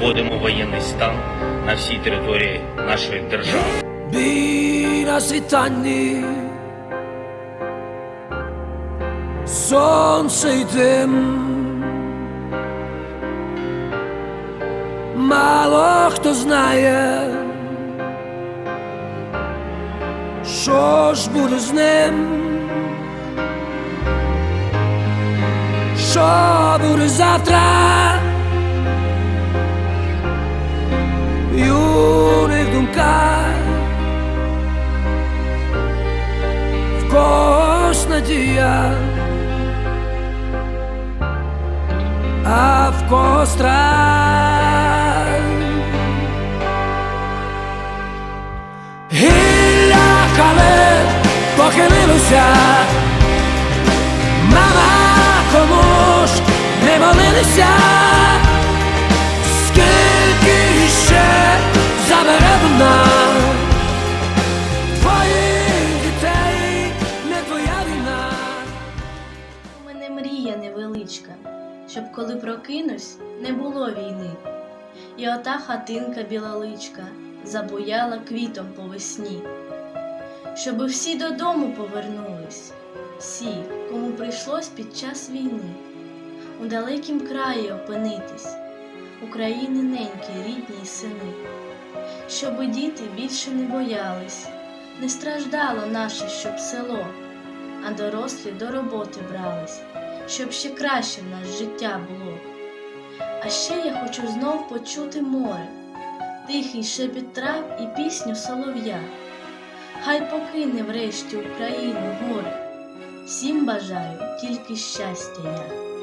вводимо воєнний стан на всій території нашої держави. Бій на світанні, сонце й дим. Мало хто знає, що ж буде з ним, що буде завтра. Юних думках в когось надія, а в когось страх. Гілля кале похилилося, мама кому ж не молилися, мрія щоб коли прокинусь, не було війни. І ота хатинка білоличка забуяла квітом по весні. Щоби всі додому повернулись, всі, кому прийшлось під час війни, у далекім краї опинитись, України ненькі, рідні й сини, щоби діти більше не боялись, не страждало наше, щоб село а дорослі до роботи брались, щоб ще краще в нас життя було. А ще я хочу знов почути море, тихий шепіт трав і пісню солов'я. Хай покине врешті Україну горе, всім бажаю тільки щастя я.